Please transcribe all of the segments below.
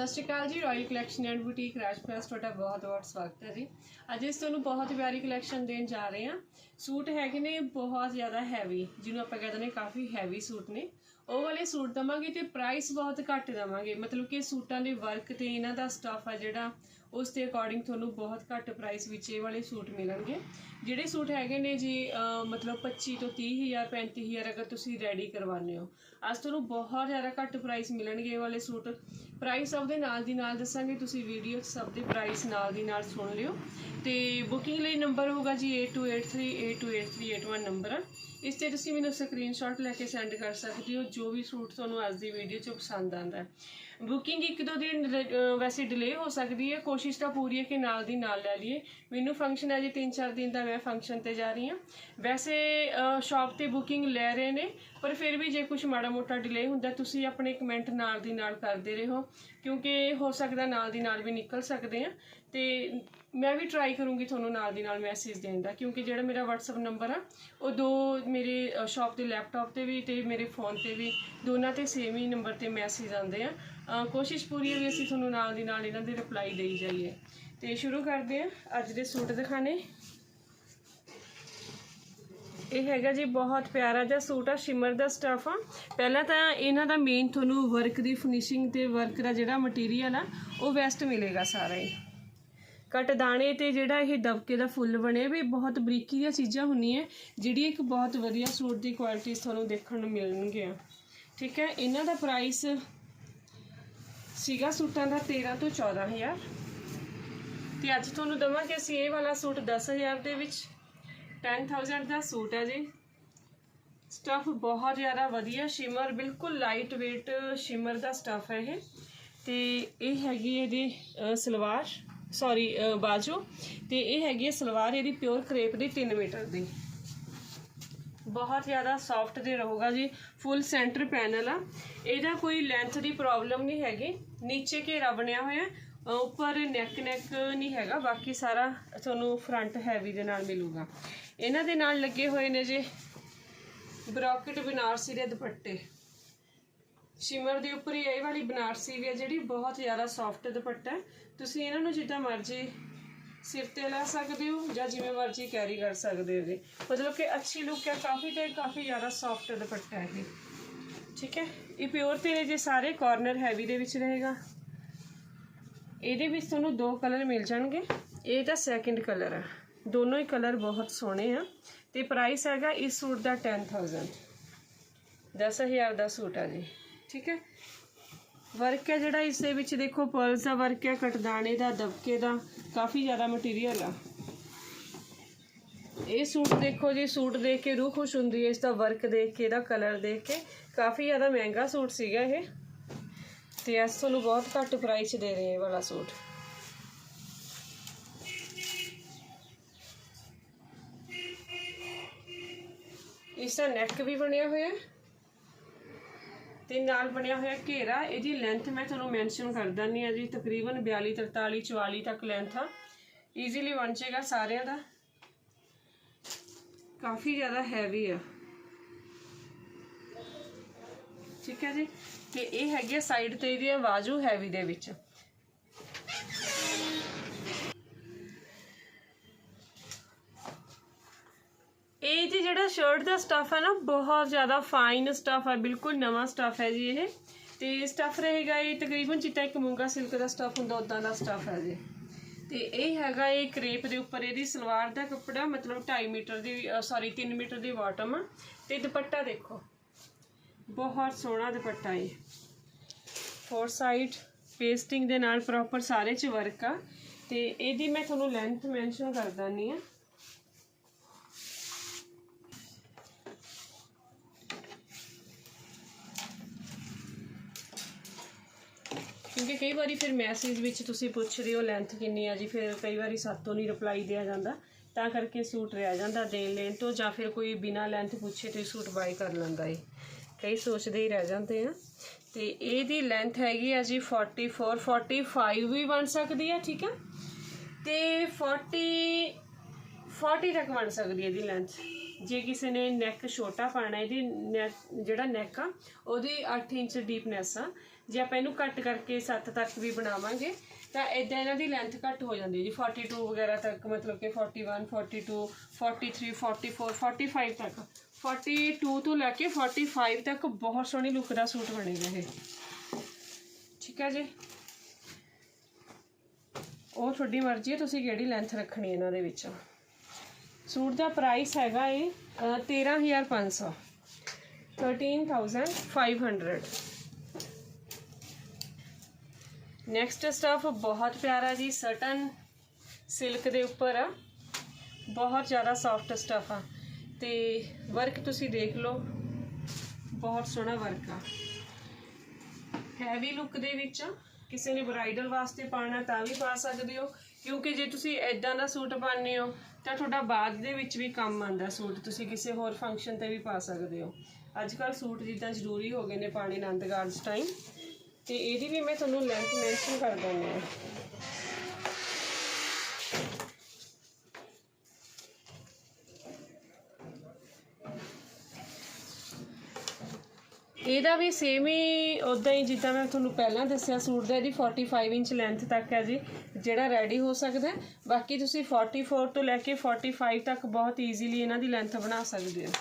ਸਤਿ ਸ਼੍ਰੀ ਅਕਾਲ ਜੀ royal collection and boutique Rajpal ਤੁਹਾਡਾ ਬਹੁਤ ਬਹੁਤ ਸਵਾਗਤ ਹੈ ਜੀ। ਅੱਜ ਇਸ ਤੁਹਾਨੂੰ ਬਹੁਤ ਪਿਆਰੀ ਕਲੈਕਸ਼ਨ ਦੇਣ ਜਾ ਰਹੇ ਹਾਂ। ਸੂਟ ਹੈਗੇ ਨੇ ਬਹੁਤ ਜ਼ਿਆਦਾ ਹੈਵੀ ਜਿਹਨੂੰ ਆਪਾਂ ਕਹਿੰਦੇ ਨੇ ਕਾਫੀ ਹੈਵੀ ਸੂਟ ਨੇ। ਉਹ ਵਾਲੇ ਸੂਟ ਦਵਾਂਗੇ ਤੇ ਪ੍ਰਾਈਸ ਬਹੁਤ ਘੱਟ ਦਵਾਂਗੇ। ਮਤਲਬ ਕਿ ਸੂਟਾਂ ਦੇ ਵਰਕ ਤੇ ਇਹਨਾਂ ਦਾ ਸਟਾਫ ਆ ਜਿਹੜਾ ਉਸ ਦੇ ਅਕੋਰਡਿੰਗ ਤੁਹਾਨੂੰ ਬਹੁਤ ਘੱਟ ਪ੍ਰਾਈਸ ਵਿੱਚ ਇਹ ਵਾਲੇ ਸੂਟ ਮਿਲਣਗੇ। ਜਿਹੜੇ ਸੂਟ ਹੈਗੇ ਨੇ ਜੀ ਮਤਲਬ 25 ਤੋਂ 30000 35000 ਅਗਰ ਤੁਸੀਂ ਰੈਡੀ ਕਰਵਾਉਂਦੇ ਹੋ, ਅੱਜ ਤੁਹਾਨੂੰ ਬਹੁਤ ਜ਼ਿਆਦਾ ਘੱਟ ਪ੍ਰਾਈਸ ਮਿਲਣਗੇ ਇਹ ਵਾਲੇ ਸੂਟ। ਪ੍ਰਾਈਸ ਸਭ ਦੇ ਨਾਲ ਦੀ ਨਾਲ ਦੱਸਾਂਗੇ, ਤੁਸੀਂ ਵੀਡੀਓ ਸਭ ਦੇ ਪ੍ਰਾਈਸ ਨਾਲ ਦੀ ਨਾਲ ਸੁਣ ਲਿਓ। ਤੇ ਬੁਕਿੰਗ ਲਈ ਨੰਬਰ ਹੋਗਾ ਜੀ 8283828381 ਨੰਬਰ ਆ ਇਸ ਤੇ ਤੁਸੀਂ ਮੈਨੂੰ ਸਕਰੀਨਸ਼ਾਟ ਲੈ ਕੇ ਸੈਂਡ ਕਰ ਸਕਦੇ ਹੋ, ਜੋ ਵੀ ਸੂਟ ਤੁਹਾਨੂੰ ਅੱਜ ਦੀ ਵੀਡੀਓ 'ਚ ਪਸੰਦ ਆਂਦਾ ਬੁਕਿੰਗ ਇੱਕ ਦੋ ਦਿਨ ਵੈਸੇ ਡਿਲੇ ਹੋ ਸਕਦੀ ਹੈ, ਕੋਸ਼ਿਸ਼ ਤਾਂ ਪੂਰੀ ਹੈ ਕਿ ਨਾਲ ਦੀ ਨਾਲ ਲੈ ਲਈਏ। ਮੈਨੂੰ ਫੰਕਸ਼ਨ ਹੈ ਜੀ 3-4 ਦਿਨ ਦਾ ਮੈਂ ਫੰਕਸ਼ਨ ਤੇ ਜਾ ਰਹੀ ਹਾਂ। ਵੈਸੇ ਸ਼ਾਪ ਤੇ ਬੁਕਿੰਗ ਲੈ ਰਹੇ ਨੇ, ਪਰ ਫਿਰ ਵੀ ਜੇ ਕੁਝ ਮਾੜਾ ਮੋਟਾ ਡਿਲੇ ਹੁੰਦਾ ਤੁਸੀਂ ਆਪਣੇ ਕਮੈਂਟ ਨਾਲ ਦੀ ਨਾਲ ਕਰਦੇ ਰਹੋ, ਕਿਉਂਕਿ ਹੋ ਸਕਦਾ ਨਾਲ ਦੀ ਨਾਲ ਵੀ ਨਿਕਲ ਸਕਦੇ ਆ ਤੇ ਮੈਂ ਵੀ ਟਰਾਈ ਕਰੂੰਗੀ ਤੁਹਾਨੂੰ ਨਾਲ ਦੀ ਨਾਲ ਮੈਸੇਜ ਦੇਣ ਦਾ, ਕਿਉਂਕਿ ਜਿਹੜਾ ਮੇਰਾ WhatsApp ਨੰਬਰ ਆ, ਉਹ ਦੋ ਮੇਰੇ ਸ਼ਾਪ ਦੇ ਲੈਪਟਾਪ ਤੇ ਵੀ ਤੇ ਮੇਰੇ ਫੋਨ ਤੇ ਵੀ, ਦੋਨਾਂ ਤੇ ਸੇਮ ਹੀ ਨੰਬਰ ਤੇ ਮੈਸੇਜ ਆਉਂਦੇ ਆ। ਕੋਸ਼ਿਸ਼ ਪੂਰੀ ਹੈ ਵੀ ਅਸੀਂ ਤੁਹਾਨੂੰ ਨਾਲ ਦੀ ਨਾਲ ਇਹਨਾਂ ਦੇ ਰਿਪਲਾਈ ਦੇਈ ਜਾਈਏ। ਤੇ ਸ਼ੁਰੂ ਕਰਦੇ ਆ ਅੱਜ ਦੇ ਸੂਟ ਦਿਖਾਣੇ। ਇਹ ਹੈਗਾ ਜੀ ਬਹੁਤ ਪਿਆਰਾ ਜਿਹਾ ਸੂਟ ਆ, ਸ਼ਿਮਰ ਦਾ ਸਟਫ ਆ। ਪਹਿਲਾਂ ਤਾਂ ਇਹਨਾਂ ਦਾ ਮੇਨ ਤੁਹਾਨੂੰ ਵਰਕ ਦੀ ਫਿਨਿਸ਼ਿੰਗ ਤੇ ਵਰਕ ਦਾ ਜਿਹੜਾ ਮਟੀਰੀਅਲ ਆ, ਉਹ ਵੈਸਟ ਮਿਲੇਗਾ ਸਾਰਾ ਹੀ। ਕਟ ਦਾਣੇ ਤੇ ਜਿਹੜਾ ਇਹ ਦਬਕੇ ਦਾ ਫੁੱਲ ਬਣੇ ਵੀ ਬਹੁਤ ਬਰੀਕੀ ਦੀਆਂ ਚੀਜ਼ਾਂ ਹੁੰਦੀਆਂ, ਜਿਹੜੀ ਇੱਕ ਬਹੁਤ ਵਧੀਆ ਸੂਟ ਦੀ ਕੁਆਲਿਟੀ ਤੁਹਾਨੂੰ ਦੇਖਣ ਨੂੰ ਮਿਲਣਗੀਆਂ। ਠੀਕ ਹੈ, ਇਹਨਾਂ ਦਾ ਪ੍ਰਾਈਸ ਸੀਗਾ ਸੂਟਾਂ ਦਾ 13 ਤੋਂ 14000 ਤੇ ਅੱਜ ਤੁਹਾਨੂੰ ਦਵਾਂਗੇ ਅਸੀਂ ਇਹ ਵਾਲਾ ਸੂਟ 10000 ਦੇ ਵਿੱਚ। 10000 ਦਾ ਸੂਟ ਹੈ ਜੀ। ਸਟਫ ਬਹੁਤ ਜ਼ਿਆਦਾ ਵਧੀਆ ਸ਼ਿਮਰ ਬਿਲਕੁਲ ਲਾਈਟ weight ਸ਼ਿਮਰ ਦਾ ਸਟਫ ਹੈ ਇਹ। ਤੇ ਇਹ ਹੈਗੀ ਇਹਦੀ ਸਲਵਾਰ। ਸੌਰੀ ਬਾਜੂ। ਤੇ ਇਹ ਹੈਗੀ ਹੈ ਸਲਵਾਰ, ਇਹਦੀ ਪਿਓਰ ਕਰੇਪ ਦੀ 3 ਮੀਟਰ ਦੀ। ਬਹੁਤ ਜ਼ਿਆਦਾ ਸੌਫਟ ਦੇ ਰਹੂਗਾ ਜੀ ਫੁੱਲ ਸੈਂਟਰ ਪੈਨਲ ਆ। ਇਹਦਾ ਕੋਈ ਲੈਂਥ ਦੀ ਪ੍ਰੋਬਲਮ ਨਹੀਂ ਹੈਗੀ। ਨੀਚੇ ਘੇਰਾ ਬਣਿਆ ਹੋਇਆ ਉੱਪਰ ਨੈਕ ਨੈਕ ਨਹੀਂ ਹੈਗਾ, ਬਾਕੀ ਸਾਰਾ ਤੁਹਾਨੂੰ ਫਰੰਟ ਹੈਵੀ ਦੇ ਨਾਲ ਮਿਲੂਗਾ। ਇਹਨਾਂ ਦੇ ਨਾਲ ਲੱਗੇ ਹੋਏ ਨੇ ਜੀ ਬਰੋਕਟ ਬਨਾਰਸੀ ਦੇ ਦੁਪੱਟੇ। ਸ਼ਿਮਰ ਦੇ ਉੱਪਰ ਹੀ ਇਹ ਵਾਲੀ ਬਨਾਰਸੀ ਵੀ ਹੈ ਜਿਹੜੀ ਬਹੁਤ ਜ਼ਿਆਦਾ ਸੌਫਟ ਦੁਪੱਟਾ ਹੈ। ਤੁਸੀਂ ਇਹਨਾਂ ਨੂੰ ਜਿੱਦਾਂ ਮਰਜ਼ੀ ਸਿਰ ਤੇ ਲਾ ਸਕਦੇ ਹੋ ਜਾਂ ਜਿਵੇਂ ਮਰਜ਼ੀ ਕੈਰੀ ਕਰ ਸਕਦੇ ਹੋ ਜੀ। ਮਤਲਬ ਕਿ ਅੱਛੀ ਲੁੱਕ ਹੈ, ਕਾਫੀ ਤੇ ਕਾਫੀ ਜ਼ਿਆਦਾ ਸੌਫਟ ਦੁਪੱਟਾ ਹੈ ਜੀ। ਠੀਕ ਹੈ? ਇਹ ਪਿਓਰ ਤੇ ਨੇ ਜੇ ਸਾਰੇ ਕਾਰਨਰ ਹੈਵੀ ਦੇ ਵਿੱਚ ਰਹੇਗਾ। ਇਹਦੇ ਵਿੱਚ ਤੁਹਾਨੂੰ ਦੋ ਕਲਰ ਮਿਲ ਜਾਣਗੇ। ਇਹ ਤਾਂ ਸੈਕਿੰਡ ਕਲਰ ਹੈ ਦੋਨੋਂ ਹੀ ਕਲਰ ਬਹੁਤ ਸੋਹਣੇ ਆ। ਤੇ ਪ੍ਰਾਈਸ ਹੈਗਾ ਇਸ ਸੂਟ ਦਾ 10000 10000 ਦਾ ਸੂਟ ਆ ਜੀ। ਠੀਕ ਹੈ ਵਰਕ ਹੈ ਜਿਹੜਾ ਇਸ ਦੇ ਵਿੱਚ ਦੇਖੋ ਪਰਲਸ ਦਾ ਵਰਕ ਹੈ ਕਟਦਾਣੇ ਦਾ ਦਬਕੇ ਦਾ ਕਾਫੀ ਜ਼ਿਆਦਾ ਮਟੀਰੀਅਲ ਆ ਇਹ ਸੂਟ ਦੇਖੋ ਜੀ ਸੂਟ ਦੇਖ ਕੇ ਰੂਹ ਖੁਸ਼ ਹੁੰਦੀ ਹੈ ਇਸ ਦਾ ਵਰਕ ਦੇਖ ਕੇ ਇਹਦਾ ਕਲਰ ਦੇਖ ਕੇ ਕਾਫੀ ਜ਼ਿਆਦਾ ਮਹਿੰਗਾ ਸੂਟ ਸੀਗਾ ਇਹ ਤੇ ਅੱਜ ਤੁਹਾਨੂੰ ਬਹੁਤ ਘੱਟ ਪ੍ਰਾਈਸ ਦੇ ਰਹੇ ਹਾਂ ਇਹ ਵਾਲਾ ਸੂਟ ਇਸ ਦਾ ਨੈਕ ਵੀ ਬਣਿਆ ਹੋਇਆ ਹੈ ਤੇ ਨਾਲ ਬਣਿਆ ਹੋਇਆ ਘੇਰਾ, ਇਹਦੀ ਲੈਂਥ ਮੈਂ ਤੁਹਾਨੂੰ ਮੈਂਸ਼ਨ ਕਰ ਦਿੰਦੀ ਆ ਜੀ, ਤਕਰੀਬਨ 42 43 44 ਤੱਕ ਲੈਂਥ ਆ। ਈਜ਼ੀਲੀ ਬਣ ਜਾਏਗਾ ਸਾਰਿਆਂ ਦਾ। ਕਾਫੀ ਜ਼ਿਆਦਾ ਹੈਵੀ ਆ। ਠੀਕ ਹੈ ਜੀ? ਤੇ ਇਹ ਹੈਗੀ ਆ ਸਾਈਡ ਤੇ ਇਹਦੀ ਬਾਜੂ ਹੈਵੀ ਦੇ ਵਿੱਚ। ਜੀ, ਜਿਹੜਾ ਸ਼ਰਟ ਦਾ ਸਟਫ ਹੈ ਨਾ, ਬਹੁਤ ਜ਼ਿਆਦਾ ਫਾਈਨ ਸਟਫ ਹੈ ਬਿਲਕੁਲ ਨਵਾਂ ਸਟਫ ਹੈ ਜੀ ਇਹ। ਤੇ ਸਟਫ ਰਹੇਗਾ ਇਹ ਤਕਰੀਬਨ ਜਿੱਦਾਂ ਇੱਕ ਮੂੰਗਾ ਸਿਲਕ ਦਾ ਸਟਫ ਹੁੰਦਾ ਉਦਾਂ ਦਾ ਸਟਫ ਹੈ ਜੀ। ਤੇ ਇਹ ਹੈਗਾ ਇਹ ਕ੍ਰੇਪ ਦੇ ਉੱਪਰ, ਇਹਦੀ ਸਲਵਾਰ ਦਾ ਕੱਪੜਾ, ਮਤਲਬ 2.5 ਮੀਟਰ ਦੀ ਸੌਰੀ 3 ਮੀਟਰ ਦੀ ਬਾਟਮ ਆ। ਤੇ ਦੁਪੱਟਾ ਦੇਖੋ, ਬਹੁਤ ਸੋਹਣਾ ਦੁਪੱਟਾ ਹੈ ਫੋਰ ਸਾਈਡ ਪੇਸਟਿੰਗ ਦੇ ਨਾਲ ਪ੍ਰੋਪਰ ਸਾਰੇ ਚ ਵਰਕ ਆ। ਤੇ ਇਹਦੀ ਮੈਂ ਤੁਹਾਨੂੰ ਲੈਂਥ ਮੈਂਸ਼ਨ ਕਰ ਦਾਨੀ ਆ। ਕਿਉਂਕਿ ਕਈ ਵਾਰੀ ਫਿਰ ਮੈਸੇਜ ਵਿੱਚ ਤੁਸੀਂ ਪੁੱਛਦੇ ਹੋ ਲੈਂਥ ਕਿੰਨੀ ਆ ਜੀ, ਫਿਰ ਕਈ ਵਾਰੀ ਸਾਤੋਂ ਨਹੀਂ ਰਿਪਲਾਈ ਦਿਆ ਜਾਂਦਾ। ਤਾਂ ਕਰਕੇ ਸੂਟ ਰਹਿ ਜਾਂਦਾ ਦੇਣ ਲੈਣ ਤੋਂ, ਜਾਂ ਫਿਰ ਕੋਈ ਬਿਨਾ ਲੈਂਥ ਪੁੱਛੇ ਤੇ ਸੂਟ ਬਾਈ ਕਰ ਲੈਂਦਾ ਏ। ਕਈ ਸੋਚਦੇ ਹੀ ਰਹਿ ਜਾਂਦੇ ਆ। ਤੇ ਇਹਦੀ ਲੈਂਥ ਹੈਗੀ ਆ ਜੀ 44 45 ਵੀ ਬਣ ਸਕਦੀ ਆ, ਠੀਕ ਆ? ਤੇ 40 40 ਤੱਕ ਬਣ ਸਕਦੀ ਹੈ ਇਹਦੀ ਲੈਂਥ ਜੇ ਕਿਸੇ ਨੇ ਨੈਕ ਛੋਟਾ ਪਾਣਾ ਇਹਦੀ neck- ਜਿਹੜਾ ਨੈਕ ਆ, ਉਹਦੀ 8 ਇੰਚ ਡੀਪਨੈਸ ਆ। ਜੇ ਆਪਾਂ ਇਹਨੂੰ ਕੱਟ ਕਰਕੇ 7 ਤੱਕ ਵੀ ਬਣਾਵਾਂਗੇ ਤਾਂ ਇਦਾਂ ਇਹਨਾਂ ਦੀ ਲੈਂਥ ਘੱਟ ਹੋ ਜਾਂਦੀ ਹੈ ਜੀ। 42 ਵਗੈਰਾ ਤੱਕ ਮਤਲਬ ਕਿ 41 42 43 44 45 ਤੱਕ। 42 ਤੋਂ ਲੈ ਕੇ 45 ਤੱਕ ਬਹੁਤ ਸੋਹਣੀ ਲੁੱਕ ਦਾ ਸੂਟ ਬਣੇਗਾ ਇਹ। ਠੀਕ ਹੈ ਜੀ? ਉਹ ਤੁਹਾਡੀ ਮਰਜ਼ੀ ਹੈ ਤੁਸੀਂ ਕਿਹੜੀ ਲੈਂਥ ਰੱਖਣੀ ਇਹਨਾਂ ਦੇ ਵਿੱਚ। ਸੂਟ ਦਾ ਪ੍ਰਾਈਸ ਹੈਗਾ ਇਹ ਅ, 13500 13500 ਨੈਕਸਟ ਸਟਫ ਬਹੁਤ ਪਿਆਰਾ ਜੀ ਸਟਨ ਸਿਲਕ ਦੇ ਉੱਪਰ ਆ। ਬਹੁਤ ਜ਼ਿਆਦਾ ਸੌਫਟ ਸਟਫ ਆ। ਤੇ ਵਰਕ ਤੁਸੀਂ ਦੇਖ ਲਓ, ਬਹੁਤ ਸੋਹਣਾ ਵਰਕ ਆ। ਹੈਵੀ ਲੁੱਕ ਦੇ ਵਿੱਚ ਕਿਸੇ ਨੇ ਬ੍ਰਾਈਡਲ ਵਾਸਤੇ ਪਾਣਾ ਤਾਂ ਵੀ ਪਾ ਸਕਦੇ ਹੋ। ਕਿਉਂਕਿ ਜੇ ਤੁਸੀਂ ਐਦਾਂ ਦਾ ਸੂਟ ਪਾਉਂਦੇ ਹੋ, ਤਾਂ ਤੁਹਾਡਾ ਬਾਅਦ ਦੇ ਵਿੱਚ ਵੀ ਕੰਮ ਆਉਂਦਾ ਸੂਟ। ਤੁਸੀਂ ਕਿਸੇ ਹੋਰ ਫੰਕਸ਼ਨ ਤੇ ਵੀ ਪਾ ਸਕਦੇ ਹੋ। ਅੱਜ ਕੱਲ ਸੂਟ ਜਿੱਦਾਂ ਜ਼ਰੂਰੀ ਹੋ ਗਏ ਨੇ ਪਾਣੇ ਆਨੰਦ ਕਾਰਜ ਟਾਈਮ ਤੇ ਇਹਦੀ ਵੀ ਮੈਂ ਤੁਹਾਨੂੰ ਲੈਂਥ ਮੈਂਸ਼ਨ ਕਰ ਦਿੰਦੀ ਹਾਂ। ਇਹਦਾ ਵੀ ਸੇਮ ਹੀ ਉਦਾਂ ਹੀ ਜਿੱਦਾਂ ਮੈਂ ਤੁਹਾਨੂੰ ਪਹਿਲਾਂ ਦੱਸਿਆ, ਸੂਟ ਦਾ ਇਹਦੀ 45 ਇੰਚ ਲੈਂਥ ਤੱਕ ਹੈ ਜੀ, ਜਿਹੜਾ ਰੈਡੀ ਹੋ ਸਕਦਾ ਬਾਕੀ ਤੁਸੀਂ 44 ਤੋਂ ਲੈ ਕੇ 45 ਤੱਕ ਬਹੁਤ ਈਜ਼ੀਲੀ ਇਹਨਾਂ ਦੀ ਲੈਂਥ ਬਣਾ ਸਕਦੇ ਹੋ।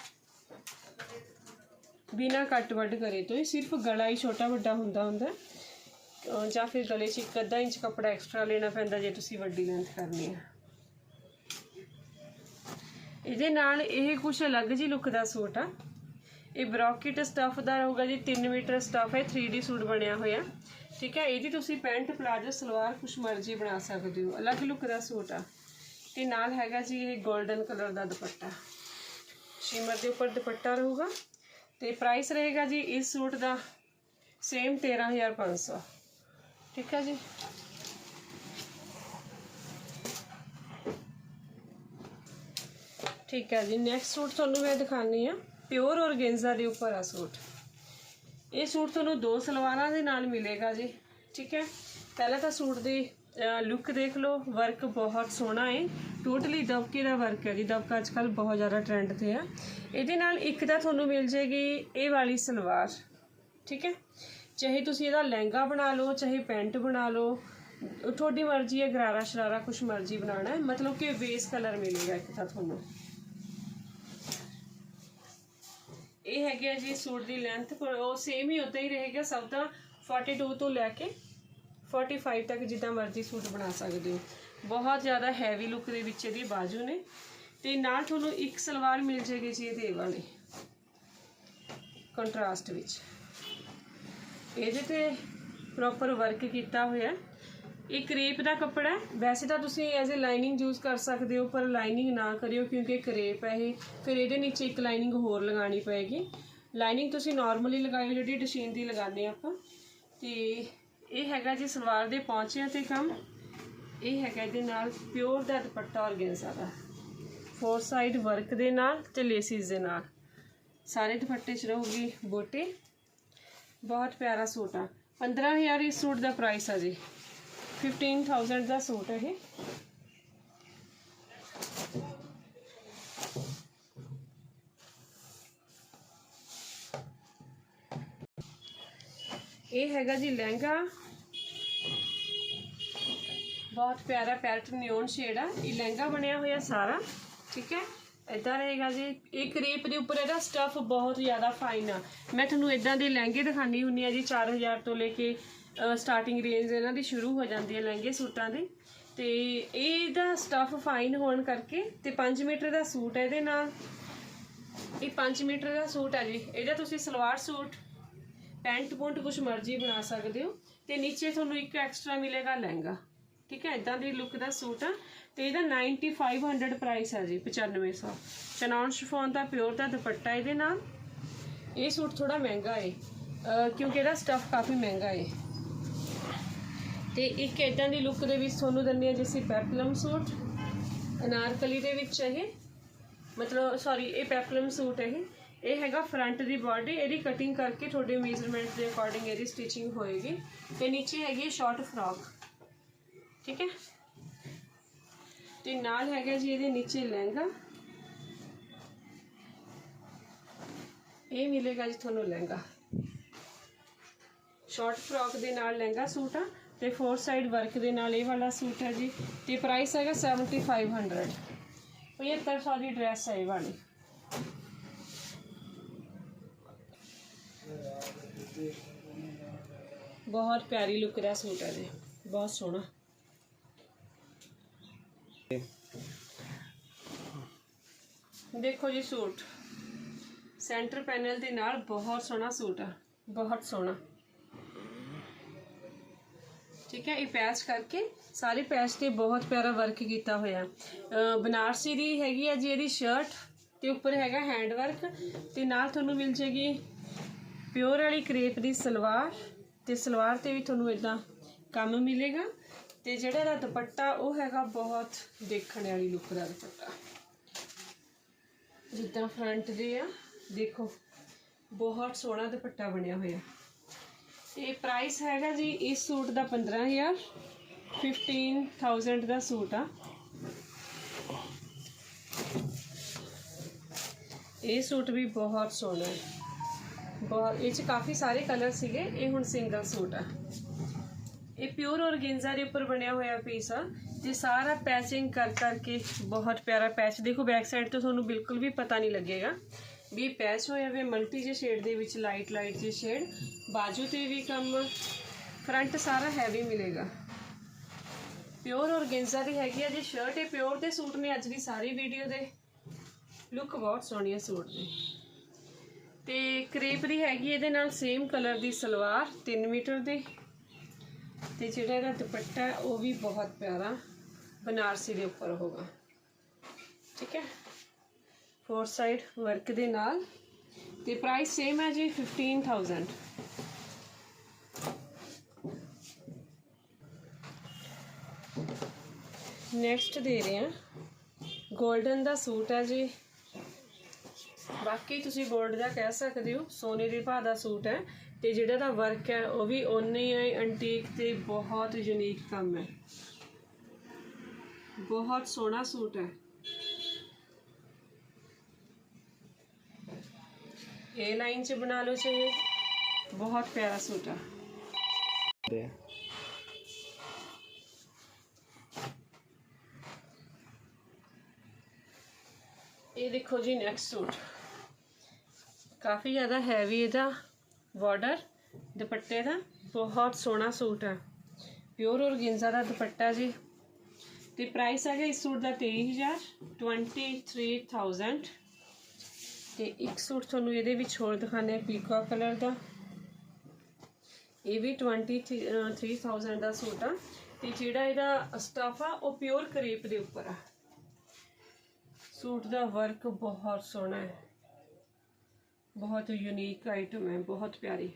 ਬਿਨਾ ਕੱਟ ਵੱਡ ਕਰੇ ਤੋਂ ਇਹ ਸਿਰਫ ਗਲਾ ਹੀ ਛੋਟਾ ਵੱਡਾ ਹੁੰਦਾ ਹੁੰਦਾ ਜਾਂ ਫਿਰ ਗਲੇ 'ਚ ਇੱਕ ਅੱਧਾ ਇੰਚ ਕੱਪੜਾ ਐਕਸਟਰਾ ਲੈਣਾ ਪੈਂਦਾ ਜੇ ਤੁਸੀਂ ਵੱਡੀ ਲੈਂਥ ਕਰਨੀ ਹੈ। ਇਹਦੇ ਨਾਲ ਇਹ ਕੁਝ ਅਲੱਗ ਜੀ ਲੁੱਕ ਦਾ ਸੂਟ ਆ। ਇਹ ਬ੍ਰੋਕਟ ਸਟਫ ਦਾ ਰਹੂਗਾ ਜੀ 3 ਮੀਟਰ ਸਟਫ ਹੈ 3D ਸੂਟ ਬਣਿਆ ਹੋਇਆ। ਠੀਕ ਹੈ, ਇਹਦੀ ਤੁਸੀਂ ਪੈਂਟ, ਪਲਾਜੋ, ਸਲਵਾਰ ਕੁਛ ਮਰਜ਼ੀ ਬਣਾ ਸਕਦੇ ਹੋ। ਅਲੱਗ ਲੁੱਕ ਦਾ ਸੂਟ ਆ। ਤੇ ਨਾਲ ਹੈਗਾ ਜੀ ਇਹ 골ਡਨ ਕਲਰ ਦਾ ਦੁਪੱਟਾ। ਸ਼ਿਮਰ ਦੇ ਉੱਪਰ ਦੁਪੱਟਾ ਰਹੂਗਾ। ਤੇ ਪ੍ਰਾਈਸ ਰਹੇਗਾ ਜੀ ਇਸ ਸੂਟ ਦਾ ਸੇਮ 13500 ਠੀਕ ਹੈ ਜੀ? ਠੀਕ ਹੈ ਜੀ ਨੈਕਸਟ ਸੂਟ ਤੁਹਾਨੂੰ ਮੈਂ ਦਿਖਾਣੀ ਆ ਪਿਓਰ ਔਰਗੇਂਜ਼ਾ ਦੇ ਉੱਪਰ ਆ ਸੂਟ। ਇਹ ਸੂਟ ਤੁਹਾਨੂੰ ਦੋ ਸਲਵਾਰਾਂ ਦੇ ਨਾਲ ਮਿਲੇਗਾ ਜੀ, ਠੀਕ ਹੈ? ਪਹਿਲਾਂ ਤਾਂ ਸੂਟ ਦੀ ਲੁੱਕ ਦੇਖ ਲਓ ਵਰਕ ਬਹੁਤ ਸੋਹਣਾ ਹੈ ਟੋਟਲੀ ਦਬਕੇ ਦਾ ਵਰਕ ਹੈ ਜੀ। ਦਬਕਾ ਅੱਜ ਕੱਲ ਬਹੁਤ ਜ਼ਿਆਦਾ ਟ੍ਰੈਂਡ ਤੇ ਆ। ਇਹਦੇ ਨਾਲ ਇੱਕ ਤਾਂ ਤੁਹਾਨੂੰ ਮਿਲ ਜੇਗੀ ਇਹ ਵਾਲੀ ਸਲਵਾਰ, ਠੀਕ ਹੈ? ਚਾਹੇ ਤੁਸੀਂ ਇਹਦਾ ਲਹਿੰਗਾ ਬਣਾ ਲਓ, ਚਾਹੇ ਪੈਂਟ ਬਣਾ ਲਓ, ਤੁਹਾਡੀ ਮਰਜ਼ੀ ਹੈ, ਗਰਾਰਾ ਸ਼ਰਾਰਾ ਕੁਝ ਮਰਜ਼ੀ ਬਣਾਉਣਾ ਹੈ। ਮਤਲਬ ਕਿ ਬੇਸ ਕਲਰ ਮਿਲੇਗਾ ਇੱਕ ਤਾਂ ਤੁਹਾਨੂੰ। ਇਹ ਹੈਗਾ ਜੀ ਸੂਟ ਦੀ ਲੈਂਥ ਉਹ ਸੇਮ ਹੀ ਉਦਾਂ ਹੀ ਰਹੇਗਾ, ਸਭ ਦਾ 42 ਤੋਂ ਲੈ ਕੇ 45 ਤੱਕ ਜਿੱਦਾਂ ਮਰਜ਼ੀ ਸੂਟ ਬਣਾ ਸਕਦੇ ਹੋ। ਬਹੁਤ ਜ਼ਿਆਦਾ ਹੈਵੀ ਲੁੱਕ ਦੇ ਵਿੱਚ ਇਹਦੀ ਬਾਜੂ ਨੇ। ਤੇ ਨਾਲ ਤੁਹਾਨੂੰ ਇੱਕ ਸਲਵਾਰ ਮਿਲ ਜੇਗੀ ਜੀ ਇਹਦੇ ਵਾਲੀ। ਕੰਟਰਾਸਟ ਵਿੱਚ। ਇਹਦੇ ਤੇ ਪ੍ਰੋਪਰ ਵਰਕ ਕੀਤਾ ਹੋਇਆ। ਇਹ ਕਰੇਪ ਦਾ ਕੱਪੜਾ ਵੈਸੇ ਤਾਂ ਤੁਸੀਂ ਐਜ਼ ਅ ਲਾਈਨਿੰਗ ਯੂਜ਼ ਕਰ ਸਕਦੇ ਹੋ, ਪਰ ਲਾਈਨਿੰਗ ਨਾ ਕਰਿਓ ਕਿਉਂਕਿ ਕਰੇਪ ਹੈ ਇਹ। ਫਿਰ ਇਹਦੇ ਨੀਚੇ ਇੱਕ ਲਾਈਨਿੰਗ ਹੋਰ ਲਗਾਉਣੀ ਪਏਗੀ। ਲਾਈਨਿੰਗ ਤੁਸੀਂ ਨਾਰਮਲੀ ਲਗਾਇਓ ਜਿਹੜੀ ਡਿਸ਼ੀਨ ਦੀ ਲਗਾਉਂਦੇ ਆਪਾਂ। ਤੇ ਇਹ ਹੈਗਾ ਜੀ ਸਲਵਾਰ ਦੇ ਪੌਂਚਿਆਂ ਤੇ ਕੰਮ। ਇਹ ਹੈਗਾ ਇਹਦੇ ਨਾਲ ਪਿਓਰ ਦਾ ਦੁਪੱਟਾ ਔਰਗੈਂਜ਼ਾ ਦਾ ਫੋਰ ਸਾਈਡ ਵਰਕ ਦੇ ਨਾਲ ਤੇ ਲੇਸਿਸ ਦੇ ਨਾਲ। ਸਾਰੇ ਦੁਪੱਟੇ 'ਚ ਰਹੂਗੀ ਬੋਟੇ। ਬਹੁਤ ਪਿਆਰਾ ਸੂਟ ਆ। 15000 ਇਸ ਸੂਟ ਦਾ ਪ੍ਰਾਈਸ ਆ ਜੀ। 15000 ਦਾ ਸੂਟ ਹੈ ਇਹ। ਇਹ ਹੈਗਾ ਜੀ ਲਹਿੰਗਾ। ਬਹੁਤ ਪਿਆਰਾ ਪੈਰਟ ਨਿਓਨ ਸ਼ੇਡ ਆ। ਇਹ ਲਹਿੰਗਾ ਬਣਿਆ ਹੋਇਆ ਸਾਰਾ, ਠੀਕ ਹੈ? ਇਦਾਂ ਰਹੇਗਾ ਜੀ। ਇਹ ਕਰੀਪ ਦੇ ਉੱਪਰ ਇਹਦਾ ਸਟਫ ਬਹੁਤ ਜ਼ਿਆਦਾ ਫਾਈਨ ਆ। ਮੈਂ ਤੁਹਾਨੂੰ ਇਦਾਂ ਦੇ ਲਹਿੰਗੇ ਦਿਖਾਣੀ ਹੁੰਨੀ ਆ ਜੀ 4000 ਤੋਂ ਲੈ ਕੇ ਸਟਾਰਟਿੰਗ ਰੇਂਜ ਇਹਨਾਂ ਦੀ ਸ਼ੁਰੂ ਹੋ ਜਾਂਦੀ ਹੈ ਲਹਿੰਗੇ ਸੂਟਾਂ ਦੀ। ਤੇ ਇਹਦਾ ਸਟਫ ਫਾਈਨ ਹੋਣ ਕਰਕੇ ਤੇ 5 ਮੀਟਰ ਦਾ ਸੂਟ ਹੈ ਇਹਦੇ ਨਾਲ। ਇਹ 5 ਮੀਟਰ ਦਾ ਸੂਟ ਹੈ ਜੀ। ਇਹਦਾ ਤੁਸੀਂ ਸਲਵਾਰ ਸੂਟ, ਪੈਂਟ ਪੁੰਟ ਕੁਝ ਮਰਜ਼ੀ ਬਣਾ ਸਕਦੇ ਹੋ। ਤੇ ਨੀਚੇ ਤੁਹਾਨੂੰ ਇੱਕ ਐਕਸਟਰਾ ਮਿਲੇਗਾ ਲਹਿੰਗਾ। ਠੀਕ ਹੈ ਇਦਾਂ ਦੀ ਲੁੱਕ ਦਾ ਸੂਟ ਆ। ਤੇ ਇਹਦਾ 9500 ਪ੍ਰਾਈਸ ਹੈ ਜੀ 9500 ਚਨੌਨ ਸ਼ਿਫੋਨ ਦਾ ਪਿਓਰ ਦਾ ਦੁਪੱਟਾ ਇਹਦੇ ਨਾਲ। ਇਹ ਸੂਟ ਥੋੜਾ ਮਹਿੰਗਾ ਏ ਕਿਉਂਕਿ ਇਹਦਾ ਸਟਫ ਕਾਫੀ ਮਹਿੰਗਾ ਏ। ਤੇ ਇੱਕ ਇਦਾਂ ਦੀ ਲੁੱਕ ਦੇ ਵਿੱਚ ਤੁਹਾਨੂੰ ਦਿੰਦੇ ਆ ਜਿਵੇਂ ਪੈਪਲਮ ਸੂਟ। ਅਨਾਰਕਲੀ ਦੇ ਵਿੱਚ ਇਹ, ਮਤਲਬ ਸੌਰੀ ਇਹ ਪੈਪਲਮ ਸੂਟ ਇਹ। ਇਹ ਹੈਗਾ ਫਰੰਟ ਦੀ ਬਾਡੀ ਇਹਦੀ ਕਟਿੰਗ ਕਰਕੇ ਤੁਹਾਡੇ ਮੇਜ਼ਰਮੈਂਟ ਦੇ ਅਕੋਰਡਿੰਗ ਇਹਦੀ ਸਟਿਚਿੰਗ ਹੋਏਗੀ। ਤੇ ਨੀਚੇ ਹੈਗੀ ਹੈ ਸ਼ਾਰਟ ਫਰਾਕ ਠੀਕ ਹੈ ਤੇ ਨਾਲ ਹੈਗਾ ਜੀ ਇਹਦੇ ਨੀਚੇ ਲਹਿੰਗਾ ਇਹ ਮਿਲੇਗਾ ਜੀ ਤੁਹਾਨੂੰ ਲਹਿੰਗਾ ਸ਼ਾਰਟ ਫਰੋਕ ਦੇ ਨਾਲ ਲਹਿੰਗਾ ਸੂਟ ਆ ਤੇ ਫੋਰ ਸਾਈਡ ਵਰਕ ਦੇ ਨਾਲ ਇਹ ਵਾਲਾ ਸੂਟ ਹੈ ਜੀ ਤੇ ਪ੍ਰਾਈਸ ਹੈਗਾ 7500 7500 ਦੀ ਡਰੈਸ ਹੈ ਇਹ ਵਾਲੀ ਬਹੁਤ ਪਿਆਰੀ ਲੁੱਕ ਦਾ ਸੂਟ ਹੈ ਜੀ ਬਹੁਤ ਸੋਹਣਾ ਦੇਖੋ ਜੀ ਸੂਟ। ਸੈਂਟਰ ਪੈਨਲ ਦੇ ਨਾਲ ਬਹੁਤ ਸੋਹਣਾ ਸੂਟ ਆ। ਬਹੁਤ ਸੋਹਣਾ। ਠੀਕ ਹੈ, ਇਹ ਪੈਚ ਕਰਕੇ ਸਾਰੇ ਪੈਚ ਤੇ ਬਹੁਤ ਪਿਆਰਾ ਵਰਕ ਕੀਤਾ ਹੋਇਆ। ਬਨਾਰਸੀ ਦੀ ਹੈਗੀ ਆ ਜੀ ਇਹਦੀ ਸ਼ਰਟ ਤੇ ਉੱਪਰ ਹੈਗਾ ਹੈਂਡ ਵਰਕ ਤੇ ਨਾਲ ਤੁਹਾਨੂੰ ਮਿਲ ਜੇਗੀ ਪਿਓਰ ਵਾਲੀ ਕਰੇਪ ਦੀ ਸਲਵਾਰ ਤੇ ਸਲਵਾਰ ਤੇ ਵੀ ਤੁਹਾਨੂੰ ਇਦਾਂ ਕੰਮ ਮਿਲੇਗਾ। ਤੇ ਜਿਹੜਾ ਇਹਦਾ ਦੁਪੱਟਾ, ਉਹ ਹੈਗਾ ਬਹੁਤ ਦੇਖਣ ਵਾਲੀ ਲੁੱਕ ਦਾ ਦੁਪੱਟਾ। ਜਿੱਦਾਂ ਫਰੰਟ ਦੇ ਆ, ਦੇਖੋ, ਬਹੁਤ ਸੋਹਣਾ ਦੁਪੱਟਾ ਬਣਿਆ ਹੋਇਆ। ਤੇ ਪ੍ਰਾਈਸ ਹੈਗਾ ਜੀ, ਇਸ ਸੂਟ ਦਾ 15000 15000 ਦਾ ਸੂਟ ਆ। ਇਹ ਸੂਟ ਵੀ ਬਹੁਤ ਸੋਹਣਾ ਹੈ। ਬਹੁਤ, ਇਹ ਚ ਕਾਫੀ ਸਾਰੇ ਕਲਰ ਸੀਗੇ, ਇਹ ਹੁਣ ਸਿੰਗਲ ਸੂਟ ਆ। ਇਹ ਪਿਓਰ ਔਰਗੈਂਜ਼ਾ ਦੇ ਉੱਪਰ ਬਣਿਆ ਹੋਇਆ ਪੀਸ ਆ। ਤੇ ਸਾਰਾ ਪੈਚਿੰਗ ਕਰ ਕਰਕੇ, ਬਹੁਤ ਪਿਆਰਾ ਪੈਚ ਦੇਖੋ ਬੈਕ ਸਾਈਡ ਤੋਂ ਤੁਹਾਨੂੰ ਬਿਲਕੁਲ ਵੀ ਪਤਾ ਨਹੀਂ ਲੱਗੇਗਾ। ਵੀ ਇਹ ਪੈਚ ਹੋਇਆ ਵੇ ਮਲਟੀ ਜੇ ਸ਼ੇਡ ਦੇ ਵਿੱਚ ਲਾਈਟ ਲਾਈਟ ਜੇ ਸ਼ੇਡ ਬਾਜੂ ਤੇ ਵੀ ਕੰਮ ਫਰੰਟ ਸਾਰਾ ਹੈਵੀ ਮਿਲੇਗਾ। ਪਿਓਰ ਔਰਗੈਂਜ਼ਾ ਦੀ ਹੈਗੀ ਆ ਜੀ ਸ਼ਰਟ ਇਹ ਪਿਓਰ ਦੇ ਸੂਟ ਨੇ ਅੱਜ ਦੀ ਸਾਰੀ ਵੀਡੀਓ ਦੇ। ਲੁੱਕ ਬਹੁਤ ਸੋਹਣੀ ਹੈ ਸੂਟ ਦੀ। ਤੇ ਕਰੇਪ ਦੀ ਹੈਗੀ ਇਹਦੇ ਨਾਲ ਸੇਮ ਕਲਰ ਦੀ ਸਲਵਾਰ 3 ਮੀਟਰ ਦੀ। ਤੇ ਜਿਹੜਾ ਇਹਦਾ ਦੁਪੱਟਾ ਹੈ, ਉਹ ਵੀ ਬਹੁਤ ਪਿਆਰਾ ਬਨਾਰਸੀ ਦੇ ਉੱਪਰ ਹੋਗਾ ਠੀਕ ਹੈ? ਫੋਰ ਸਾਈਡ ਵਰਕ ਦੇ ਨਾਲ। ਤੇ ਪ੍ਰਾਈਸ ਸੇਮ ਹੈ ਜੀ 15000 ਨੈਕਸਟ ਦੇ ਰਹੇ ਹਾਂ। 골ਡਨ ਦਾ ਸੂਟ ਹੈ ਜੀ। ਬਾਕੀ ਤੁਸੀਂ 골ਡ ਦਾ ਕਹਿ ਸਕਦੇ ਹੋ ਸੋਨੇ ਦੇ ਭਾਅ ਦਾ ਸੂਟ ਹੈ। ਤੇ ਜਿਹੜਾ ਦਾ ਵਰਕ ਹੈ ਉਹ ਵੀ ਓਨੇ ਹੀ ਐਂਟੀਕ ਤੇ ਬਹੁਤ ਯੂਨੀਕ ਕੰਮ ਹੈ। ਬਹੁਤ ਸੋਹਣਾ ਸੂਟ ਹੈ। ਇਹ ਲਾਈਨ 'ਚ ਬਣਾ ਲਓ ਚਾਹੇ। ਬਹੁਤ ਪਿਆਰਾ ਸੂਟ ਹੈ। ਇਹ ਦੇਖੋ ਜੀ ਨੈਕਸਟ ਸੂਟ। ਕਾਫੀ ਜ਼ਿਆਦਾ ਹੈਵੀ ਇਹਦਾ। ਬਾਰਡਰ ਦੁਪੱਟੇ ਦਾ। ਬਹੁਤ ਸੋਹਣਾ ਸੂਟ ਆ। ਪਿਓਰ ਔਰਗੈਂਜ਼ਾ ਦਾ ਦੁਪੱਟਾ ਜੀ। ਤੇ ਪ੍ਰਾਈਸ ਹੈਗਾ ਇਸ ਸੂਟ ਦਾ 23000 23000 ਤੇ ਇੱਕ ਸੂਟ ਤੁਹਾਨੂੰ ਇਹਦੇ ਵਿੱਚ ਹੋਰ ਦਿਖਾਣੇ ਪੀਕਾ ਕਲਰ ਦਾ। ਇਹ ਵੀ 23000 ਦਾ ਸੂਟ ਆ। ਤੇ ਜਿਹੜਾ ਇਹਦਾ ਸਟਫ ਆ, ਉਹ ਪਿਓਰ ਕਰੇਪ ਦੇ ਉੱਪਰ ਆ। ਸੂਟ ਦਾ ਵਰਕ ਬਹੁਤ ਸੋਹਣਾ ਹੈ। ਬਹੁਤ ਯੂਨੀਕ ਆਈਟਮ ਹੈ, ਬਹੁਤ ਪਿਆਰੀ।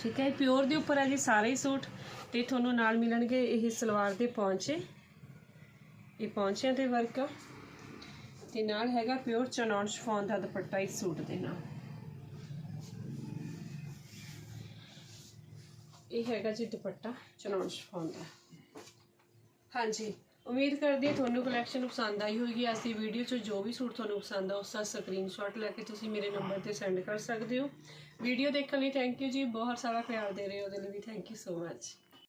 ਠੀਕ ਹੈ ਪਿਓਰ ਦੇ ਉੱਪਰ ਹੈ ਜੀ ਸਾਰੇ ਸੂਟ ਤੇ ਤੁਹਾਨੂੰ ਨਾਲ ਮਿਲਣਗੇ ਇਹ ਸਲਵਾਰ ਦੇ ਪੌਂਚੇ। ਇਹ ਪੌਂਚਿਆਂ ਤੇ ਵਰਕ ਆ। ਤੇ ਨਾਲ ਹੈਗਾ ਪਿਓਰ ਚਨੌਨ ਸ਼ਫੋਨ ਦਾ ਦੁਪੱਟਾ ਇਸ ਸੂਟ ਦੇ ਨਾਲ। ਇਹ ਹੈਗਾ ਜੀ ਦੁਪੱਟਾ ਚਨੌਨ ਸ਼ਫੋਨ ਦਾ। ਹਾਂਜੀ। ਉਮੀਦ ਕਰਦੀ ਹਾਂ ਤੁਹਾਨੂੰ ਕਲੈਕਸ਼ਨ ਪਸੰਦ ਆਈ ਹੋਵੇਗੀ। ਅਸੀਂ ਵੀਡੀਓ 'ਚ ਜੋ ਵੀ ਸੂਟ ਤੁਹਾਨੂੰ ਪਸੰਦ ਆ, ਉਸ ਦਾ ਸਕਰੀਨਸ਼ਾਟ ਲੈ ਕੇ ਤੁਸੀਂ ਮੇਰੇ ਨੰਬਰ ਤੇ ਸੈਂਡ ਕਰ ਸਕਦੇ ਹੋ। ਵੀਡੀਓ ਦੇਖਣ ਲਈ ਥੈਂਕ ਯੂ ਜੀ। ਬਹੁਤ ਸਾਰਾ ਪਿਆਰ ਦੇ ਰਹੇ ਹੋ। ਉਹਦੇ ਲਈ ਵੀ ਥੈਂਕ ਯੂ ਸੋ ਮੱਚ